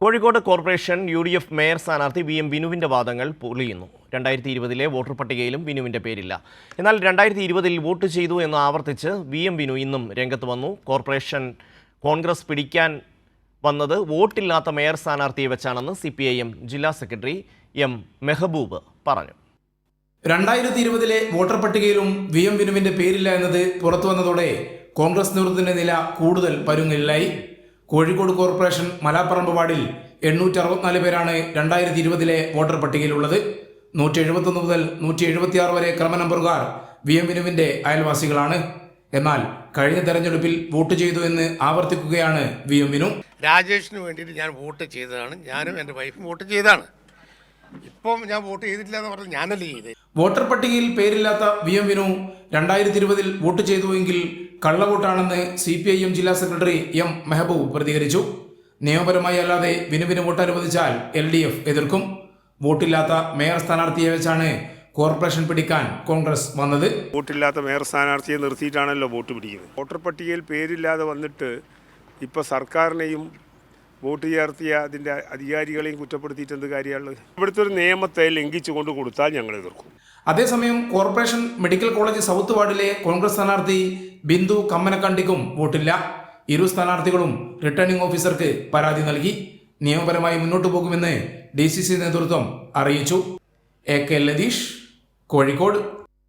Kozhikode corporation U D F mayor സ്ഥാനാർത്ഥി V M വിനുവിന്റെ വാദങ്ങൾ പൊളിയുന്നു. രണ്ടായിരത്തി ഇരുപതിലെ വോട്ടർ പട്ടികയിലും വിനുവിന്റെ പേരില്ല. എന്നാൽ രണ്ടായിരത്തി ഇരുപതിൽ വോട്ട് ചെയ്തു എന്ന് ആവർത്തിച്ച് വി എം വിനു ഇന്നും രംഗത്ത് വന്നു. കോർപ്പറേഷൻ കോൺഗ്രസ് പിടിക്കാൻ വന്നത് വോട്ടില്ലാത്ത മേയർ സ്ഥാനാർത്ഥിയെ വെച്ചാണെന്ന് സി പി ഐ എം ജില്ലാ സെക്രട്ടറി എം മെഹബൂബ് പറഞ്ഞു. രണ്ടായിരത്തി ഇരുപതിലെ വോട്ടർ പട്ടികയിലും വി എം വിനുവിന്റെ പേരില്ല എന്നത് പുറത്തു വന്നതോടെ കോൺഗ്രസ് നേതൃത്വത്തിന്റെ നില കൂടുതൽ പരുങ്ങലിലായി. കോഴിക്കോട് കോർപ്പറേഷൻ മലാപ്പറമ്പ് വാർഡിൽ എണ്ണൂറ്റി അറുപത്തിനാല് പേരാണ് രണ്ടായിരത്തി ഇരുപതിലെ വോട്ടർ പട്ടികയിലുള്ളത്. നൂറ്റി എഴുപത്തൊന്ന് മുതൽ നൂറ്റി എഴുപത്തിയാറ് വരെ ക്രമനമ്പറുകാർ വി എം വിനുവിന്റെ അയൽവാസികളാണ്. എന്നാൽ കഴിഞ്ഞ തെരഞ്ഞെടുപ്പിൽ വോട്ട് ചെയ്തു എന്ന് ആവർത്തിക്കുകയാണ് വി എം വിനു. രാജേഷിന് വേണ്ടിയിട്ട് ഞാൻ വോട്ട് ചെയ്തതാണ്. ഞാനും എന്റെ വൈഫും വോട്ട് ചെയ്തതാണ്. ഇപ്പം ഞാൻ വോട്ട് ചെയ്തിട്ടില്ല എന്ന് പറഞ്ഞാൽ ഞാനല്ലേ ചെയ്തത്. വോട്ടർ പട്ടികയിൽ പേരില്ലാത്ത വി എം വിനു രണ്ടായിരത്തി ഇരുപതിൽ വോട്ട് ചെയ്തുവെങ്കിൽ കള്ളവോട്ടാണെന്ന് സി പി ഐ എം ജില്ലാ സെക്രട്ടറി എം മെഹബൂബ് പ്രതികരിച്ചു. നിയമപരമായി അല്ലാതെ വിനുവിന് വോട്ട് അനുവദിച്ചാൽ എൽ ഡി എഫ് എതിർക്കും. വോട്ടില്ലാത്ത മേയർ സ്ഥാനാർത്ഥിയെ വെച്ചാണ് കോർപ്പറേഷൻ പിടിക്കാൻ കോൺഗ്രസ് വന്നത്. വോട്ടില്ലാത്ത മേയർ സ്ഥാനാർത്ഥിയെ നിർത്തിയിട്ടാണല്ലോ വോട്ട് പിടിക്കുന്നത്. വോട്ടർ പട്ടികയിൽ പേരില്ലാതെ വന്നിട്ട് ഇപ്പോൾ സർക്കാരിനെയും വോട്ട് ചേർത്തിയ അതിന്റെ അധികാരികളെയും കുറ്റപ്പെടുത്തിയിട്ട് എന്ത് കാര്യമാണ്? ഇവിടുത്തെ ഒരു നിയമത്തെ ലംഘിച്ചു കൊണ്ട് കൊടുത്താൽ ഞങ്ങൾ എതിർക്കും. അതേസമയം കോർപ്പറേഷൻ മെഡിക്കൽ കോളേജ് സൗത്ത് വാർഡിലെ കോൺഗ്രസ് സ്ഥാനാർത്ഥി ബിന്ദു കമ്മനക്കണ്ടിക്കും വോട്ടില്ല. ഇരു സ്ഥാനാർത്ഥികളും റിട്ടേണിംഗ് ഓഫീസർക്ക് പരാതി നൽകി. നിയമപരമായി മുന്നോട്ടു പോകുമെന്ന് ഡി സി സി നേതൃത്വം അറിയിച്ചു. A K Latheesh Kozhikode.